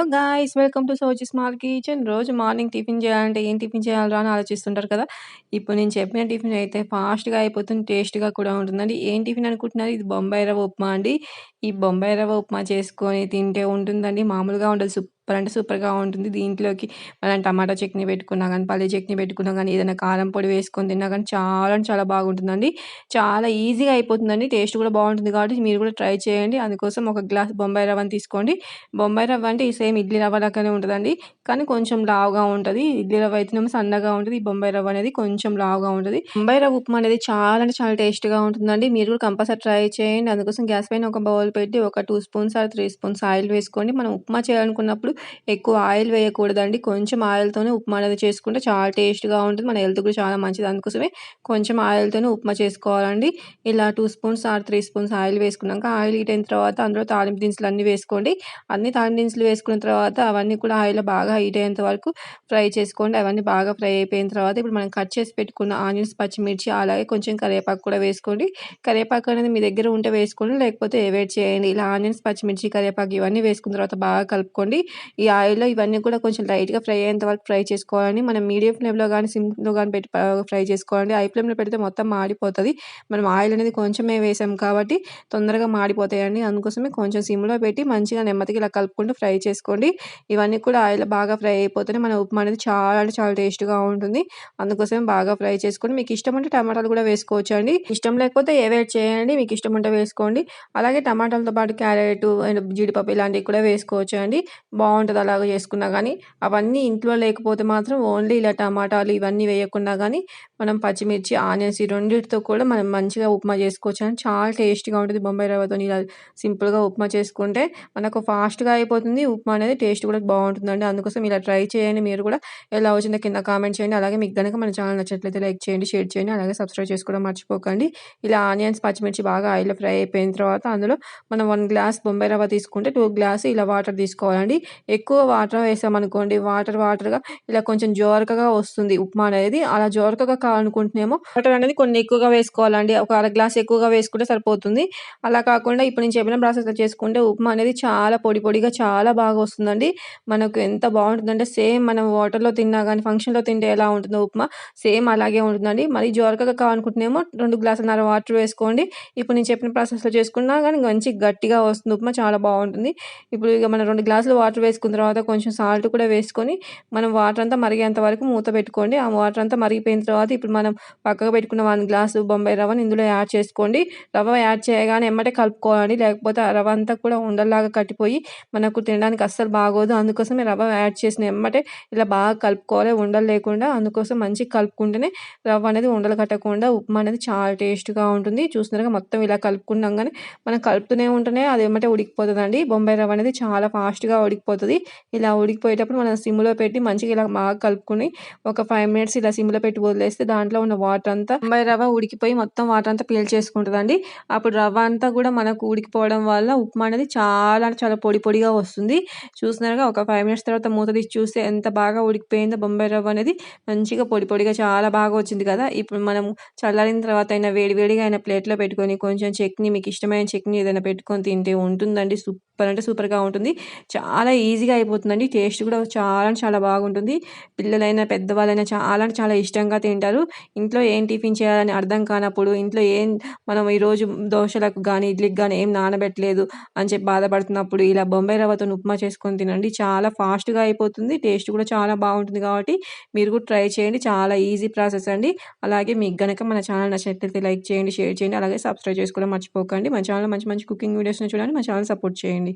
Hello guys welcome to Sochi small kitchen రోజు morning tiffin చేయాలంటే ఏం టిఫిన్ చేయాలరా అని ఆలోచిస్తుంటారు కదా? ఇప్పుడు నేను చెప్పిన టిఫిన్ అయితే ఫాస్ట్గా అయిపోతుంది టేస్ట్గా కూడా ఉంటుందండి. ఏం టిఫిన్ అనుకుంటున్నారు? ఇది బొంబాయి రవ్వ ఉప్మా అండి. ఈ బొంబాయి రవ్వ ఉప్మా చేసుకొని తింటే ఉంటుందండి. మామూలుగా ఉండదు. సూపర్ అంటే సూపర్గా ఉంటుంది. దీంట్లోకి మనం టమాటా చట్నీ పెట్టుకున్నా కానీ పల్లీ చట్నీ పెట్టుకున్నా కానీ ఏదైనా కారం పొడి వేసుకొని తిన్నా కానీ చాలా చాలా బాగుంటుందండి. చాలా ఈజీగా అయిపోతుందండి. టేస్ట్ కూడా బాగుంటుంది కాబట్టి మీరు కూడా ట్రై చేయండి. అందుకోసం ఒక గ్లాస్ బొంబాయి రవ్వని తీసుకోండి. బొంబాయి రవ్వ అంటే ఈ సేమ్ ఇడ్లీ రవ్వ లాగానే ఉంటుందండి. కానీ కొంచెం లావుగా ఉంటుంది. ఇడ్లీ రవ్వ అయితేనేమో సన్నగా ఉంటుంది. ఈ బొంబాయి రవ్వ అనేది కొంచెం లావుగా ఉంటుంది. బొంబాయి రవ్వ ఉప్మా అనేది చాలా అంటే చాలా టేస్ట్గా ఉంటుందండి. మీరు కూడా కంపల్సరీ ట్రై చేయండి. అందుకోసం గ్యాస్ పైన ఒక బౌల్ పెట్టి ఒక two spoons or three spoons oil వేసుకోండి. మనం ఉప్మా చేయాలనుకున్నప్పుడు ఎక్కువ ఆయిల్ వేయకూడదండి. కొంచెం ఆయిల్తోనే ఉప్మా అనేది చేసుకుంటే చాలా టేస్ట్గా ఉంటుంది. మన హెల్త్ కూడా చాలా మంచిది. అందుకోసమే కొంచెం ఆయిల్తోనే ఉప్మా చేసుకోవాలండి. ఇలా two spoons or three spoons oil వేసుకున్నాక ఆయిల్ హీట్ అయిన తర్వాత అందులో తాలింపు దినుసులు అన్నీ వేసుకోండి. అన్ని తాలింపు దినుసులు వేసుకున్న తర్వాత అవన్నీ కూడా ఆయిల్లో బాగా హీట్ అయ్యేంత వరకు ఫ్రై చేసుకోండి. అవన్నీ బాగా ఫ్రై అయిపోయిన తర్వాత ఇప్పుడు మనం కట్ చేసి పెట్టుకున్న ఆనియన్స్ పచ్చిమిర్చి అలాగే కొంచెం కరివేపాకు కూడా వేసుకోండి. కరివేపాకు అనేది మీ దగ్గర ఉంటే వేసుకోండి. లేకపోతే అవాయిడ్ చేయండి. ఇలా ఆనియన్స్ పచ్చిమిర్చి కరివేపాకు ఇవన్నీ వేసుకున్న తర్వాత బాగా కలుపుకోండి. ఈ ఆయిల్లో ఇవన్నీ కూడా కొంచెం లైట్గా ఫ్రై అయ్యేంత వరకు ఫ్రై చేసుకోవాలని మనం మీడియం ఫ్లేమ్లో కానీ సిమ్లో కానీ పెట్టి ఫ్రై చేసుకోవాలండి. హై ఫ్లేమ్లో పెడితే మొత్తం మాడిపోతుంది. మనం ఆయిల్ అనేది కొంచెమే వేసాం కాబట్టి తొందరగా మాడిపోతాయండి. అందుకోసమే కొంచెం సిమ్లో పెట్టి మంచిగా నెమ్మదిగా ఇలా కలుపుకుంటూ ఫ్రై చేసుకోండి. ఇవన్నీ కూడా ఆయిల్ బాగా ఫ్రై అయిపోతేనే మన ఉప్మా అనేది చాలా అంటే చాలా టేస్ట్గా ఉంటుంది. అందుకోసమే బాగా ఫ్రై చేసుకోండి. మీకు ఇష్టం ఉంటే టమాటాలు కూడా వేసుకోవచ్చు అండి ఇష్టం లేకపోతే ఏవేట్ చేయండి. మీకు ఇష్టం ఉంటే వేసుకోండి. అలాగే టమాటాలతో పాటు క్యారెట్ అండ్ జీడిపప్పు ఇలాంటివి కూడా వేసుకోవచ్చు అండి బాగుంటుంది అలాగ చేసుకున్నా కానీ అవన్నీ ఇంట్లో లేకపోతే మాత్రం ఓన్లీ ఇలా టమాటాలు ఇవన్నీ వేయకుండా కానీ మనం పచ్చిమిర్చి ఆనియన్స్ ఈ రెండింటితో కూడా మనం మంచిగా ఉప్మా చేసుకోవచ్చు అండి. చాలా టేస్ట్గా ఉంటుంది బొంబాయి రవ్వతో ఇలా సింపుల్గా ఉప్మా చేసుకుంటే మనకు ఫాస్ట్గా అయిపోతుంది. ఉప్మా అనేది టేస్ట్ కూడా బాగుంటుందండి. అందుకోసం ఇలా ట్రై చేయండి. మీరు కూడా ఎలా వచ్చిందో కింద కామెంట్ చేయండి. అలాగే మీకు కనుక మన ఛానల్ నచ్చినట్లయితే లైక్ చేయండి షేర్ చేయండి. అలాగే సబ్స్క్రైబ్ చేసుకోవడం మర్చిపోకండి. ఇలా ఆనియన్స్ పచ్చిమిర్చి బాగా ఆయిల్లో ఫ్రై అయిపోయిన తర్వాత అందులో మనం వన్ గ్లాస్ బొంబాయి రవ్వ తీసుకుంటే టూ గ్లాస్ ఇలా వాటర్ తీసుకోవాలండి. ఎక్కువ వాటర్ వేసామనుకోండి వాటర్ వాటర్గా ఇలా కొంచెం జోరకగా వస్తుంది ఉప్మా అనేది. అలా జోరకగా కావాలనుకుంటున్నామో వాటర్ అనేది కొన్ని ఎక్కువగా వేసుకోవాలండి. ఒక అర గ్లాస్ ఎక్కువగా వేసుకుంటే సరిపోతుంది. అలా కాకుండా ఇప్పుడు నేను చెప్పిన ప్రాసెస్లో చేసుకుంటే ఉప్మా అనేది చాలా పొడి పొడిగా చాలా బాగా వస్తుందండి. మనకు ఎంత బాగుంటుందంటే సేమ్ మనం వాటర్లో తిన్నా కానీ ఫంక్షన్లో తింటే ఎలా ఉంటుందో ఉప్మా సేమ్ అలాగే ఉంటుందండి. మరి జోరకగా కావాలనుకుంటున్నామో రెండు గ్లాసులన్నర వాటర్ వేసుకోండి. ఇప్పుడు నేను చెప్పిన ప్రాసెస్లో చేసుకున్నా కానీ మంచి గట్టిగా వస్తుంది. ఉప్మా చాలా బాగుంటుంది. ఇప్పుడు ఇక మనం రెండు గ్లాసులు వాటర్ వేసుకున్న తర్వాత కొంచెం సాల్ట్ కూడా వేసుకొని మనం వాటర్ అంతా మరిగేంత వరకు మూత పెట్టుకోండి. ఆ వాటర్ అంతా మరిగిపోయిన తర్వాత ఇప్పుడు మనం పక్కకు పెట్టుకున్న వన్ గ్లాసు బొంబాయి రవ్వను ఇందులో యాడ్ చేసుకోండి. రవ్వ యాడ్ చేయగానే ఎమ్మటే కలుపుకోవాలి. లేకపోతే ఆ రవ్వ అంతా కూడా ఉండల్లాగా కట్టిపోయి మనకు తినడానికి అస్సలు బాగోదు. అందుకోసమే రవ్వ యాడ్ చేసిన ఎమ్మటే ఇలా బాగా కలుపుకోవాలి. ఉండలు లేకుండా అందుకోసం మంచిగా కలుపుకుంటేనే రవ్వ అనేది ఉండలు కట్టకుండా ఉప్మా అనేది చాలా టేస్ట్గా ఉంటుంది. చూస్తున్నారుగా మొత్తం ఇలా కలుపుకున్నాం కానీ మనం కలుపుతూనే ఉంటేనే అది ఏమంటే ఉడికిపోతుందండి. బొంబాయి రవ్వ అనేది చాలా ఫాస్ట్గా ఉడికిపోతుంది. ఇలా ఉడికిపోయేటప్పుడు మనం సిమ్లో పెట్టి మంచిగా ఇలా బాగా కలుపుకొని ఒక ఫైవ్ మినిట్స్ ఇలా సిమ్లో పెట్టి వదిలేస్తే దాంట్లో ఉన్న వాటర్ అంతా బొంబాయి రవ్వ ఉడికిపోయి మొత్తం వాటర్ అంతా పీల్చేసుకుంటుందండి అప్పుడు రవ్వ అంతా కూడా మనకు ఉడికిపోవడం వల్ల ఉప్మా అనేది చాలా చాలా పొడి పొడిగా వస్తుంది. చూసినారుగా ఒక ఫైవ్ మినిట్స్ తర్వాత మూత తీసి చూస్తే ఎంత బాగా ఉడికిపోయిందో బొంబాయి రవ్వ అనేది మంచిగా పొడి పొడిగా చాలా బాగా వచ్చింది కదా. ఇప్పుడు మనం చల్లారిన తర్వాత అయినా వేడి వేడిగా అయినా ప్లేట్లో పెట్టుకొని కొంచెం చట్నీ మీకు ఇష్టమైన చట్నీ ఏదైనా పెట్టుకొని తింటే ఉంటుందండి. సూపర్ అంటే సూపర్గా ఉంటుంది. చాలా ఈజీగా అయిపోతుందండి. టేస్ట్ కూడా చాలా చాలా బాగుంటుంది. పిల్లలైనా పెద్దవాళ్ళైనా చాలా చాలా ఇష్టంగా తింటారు. ఇంట్లో ఏం టిఫిన్ చేయాలని అర్థం కానప్పుడు ఇంట్లో ఏం మనం ఈరోజు దోశలకు కానీ ఇడ్లీకి కానీ ఏం నానబెట్టలేదు అని చెప్పి బాధపడుతున్నప్పుడు ఇలా బొంబాయి రవ్వతో ఉప్మా చేసుకొని తినండి. చాలా ఫాస్ట్గా అయిపోతుంది. టేస్ట్ కూడా చాలా బాగుంటుంది కాబట్టి మీరు కూడా ట్రై చేయండి. చాలా ఈజీ ప్రాసెస్ అండి. అలాగే మీకు గనక మన ఛానల్ నచ్చినట్లయితే లైక్ చేయండి షేర్ చేయండి. అలాగే సబ్స్క్రైబ్ చేసుకోవడం మర్చిపోకండి. మన ఛానల్ మంచి మంచి కుకింగ్ వీడియోస్ని చూడండి. మన ఛానల్ సపోర్ట్ చేయండి.